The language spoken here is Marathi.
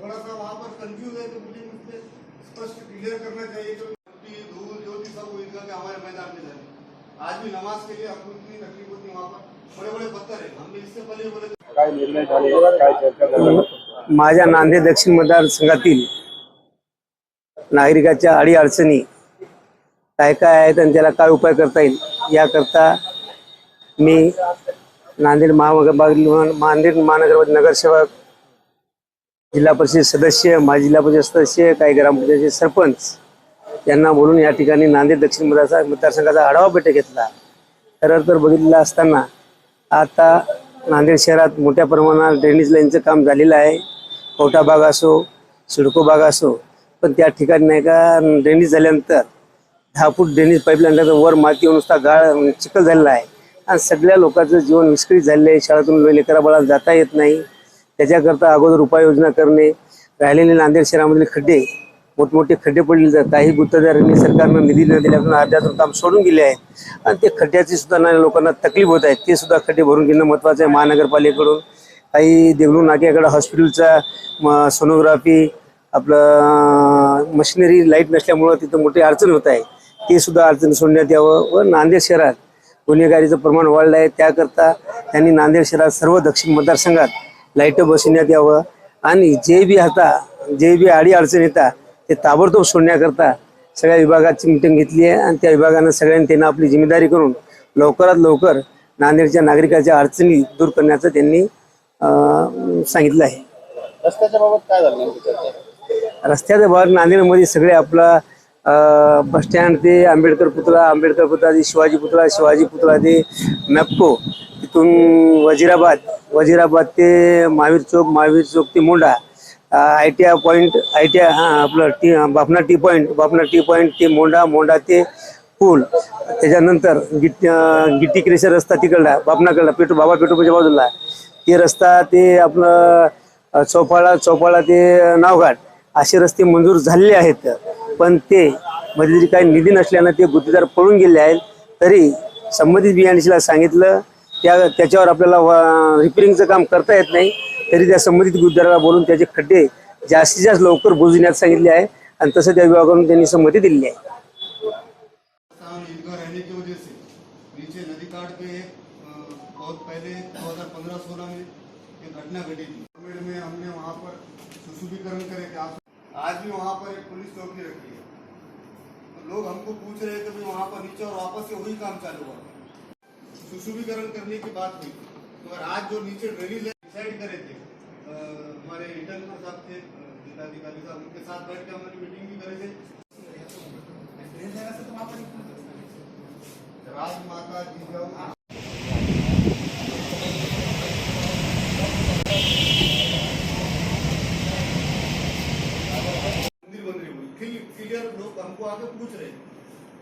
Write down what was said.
थोड़ा सा वहाँ पर कंफ्यूज है तो मुझे मुझसे स्पष्ट क्लियर करना चाहिए कि मिट्टी धूल ज्योति सब वो ईदगाह के हमारे मैदान में जाए आज भी नमाज के लिए हमको इतनी तकलीफ होती है वहाँ पर बड़े बड़े पत्थर है। हमने इससे पहले बोले थे। काय निर्णय झाले? काय चर्चा झाली? माझ्या नांदेड दक्षिण मतदारसंघातील नागरिकाच्या अडी अडचणी काय काय आहेत आणि त्याला काय उपाय करता येईल याकरता मी नांदेड महानगर नांदेड महानगर नगरसेवक जिल्हा परिषद सदस्य माजी जिल्हा परिषद सदस्य काही ग्रामपंचायतीचे सरपंच यांना बोलून या ठिकाणी नांदेड दक्षिण मतदार मतदारसंघाचा आढावा बैठक घेतला. खरं तर बघितलेला असताना आता नांदेड शहरात मोठ्या प्रमाणात ड्रेनेज लाईनचं काम झालेलं आहे. कोटा भाग असो सिडको भाग असो पण त्या ठिकाणी नाही का ड्रेनेज झाल्यानंतर दहा फूट ड्रेनेज पाईपलाईन वर माती येऊन नुसता गाळ चिखल झालेला आहे. आणि सगळ्या लोकांचं जीवन विस्कळीत झालेलं आहे. शाळेतून लेकराबाळाला जाता येत नाही. त्याच्याकरता अगोदर उपाययोजना करणे राहिलेले नांदेड शहरामधील खड्डे मोठमोठे खड्डे पडलेले जातात. काही गुत्तदारांनी सरकारनं निधी न दिल्यापासून अर्ध्यातून काम सोडून गेले आहेत. आणि ते खड्ड्याची सुद्धा ना लोकांना तकलीफ होत आहे ते सुद्धा खड्डे भरून घेणं महत्त्वाचं आहे महानगरपालिकेकडून. काही देगलू नाक्याकडं हॉस्पिटलचा सोनोग्राफी आपलं मशिनरी लाइट नसल्यामुळं तिथं मोठी अडचण होत आहे. ते सुद्धा अडचण सोडण्यात यावं व नांदेड शहरात गुन्हेगारीचं प्रमाण वाढलं आहे. त्याकरता त्यांनी नांदेड शहरात सर्व दक्षिण मतदारसंघात लाईटं बसवण्यात यावं. आणि जे बी आता जे बी अडी अडचण येतात ते ताबडतोब सोडण्याकरता सगळ्या विभागाची मिटिंग घेतली आहे. आणि त्या विभागानं सगळ्यांनी त्यांना आपली जिम्मेदारी करून लवकरात लवकर नांदेडच्या नागरिकाच्या अडचणी दूर करण्याचं त्यांनी सांगितलं आहे. रस्त्याच्या बाबत काय झालं भाग नांदेडमध्ये सगळे आपला बस स्टँड ते आंबेडकर पुतळा आंबेडकर पुतळा ते शिवाजी पुतळा शिवाजी पुतळा ते मॅप्को तिथून वजिराबाद वजीराबाद ते महावीर चौक महावीर चौक ते Monda. I T I point I T I हां आपलं T Bapna T point Bapna T point ते मोंडा मोंडा ते पूल. त्याच्यानंतर गिट गिट्टी क्रेशर रस्ता तिकडला बापनाकडला पेट्रोल बाबा पेट्रोलच्या बाजूला. ते रस्ता ते आपलं चौपाळा चौपाळा ते नावघाट. असे रस्ते मंजूर झालेले आहेत. पण ते मध्ये काही निधी नसल्यानं ते गुत्तेदार पळून गेले आहेत तरी संबंधित बियाणीशीला सांगितलं त्या त्याच्यावर आपल्याला रिपेरिंगचं काम करता येत नाही. तरी त्या संबंधित गुरुद्वाराला बोलून त्याचे खड्डे जास्तीत जास्त लवकर बुजण्यात सांगितले आहे आणि तसं त्या विभागाकडून त्यांनी संमती दिलेली आहे. बहुत पहले 2015-16 में एक घटना घटी थी कमेड़ में हमने वहाँ पर सुशुभीकरण करे थे आज भी वहाँ पर एक पुलिस चौकी रखी है। तो लोग हमको पूछ रहे थे कि वहाँ पर नीचे और वापस से वही काम चालू हुआ। सुशुभीकरण करने की बात हुई। तो आज जो नीचे ड्रेनेज डिसाइड करे थे अ, हमारे इंटर्नल साहब थे जिलाधिकारी साहब उनके साथ बैठ के हमारी मीटिंग भी करे थे। मंदिर बन रही हुई क्लियर लोग हमको आके पूछ रहे हैं।